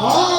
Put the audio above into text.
হরে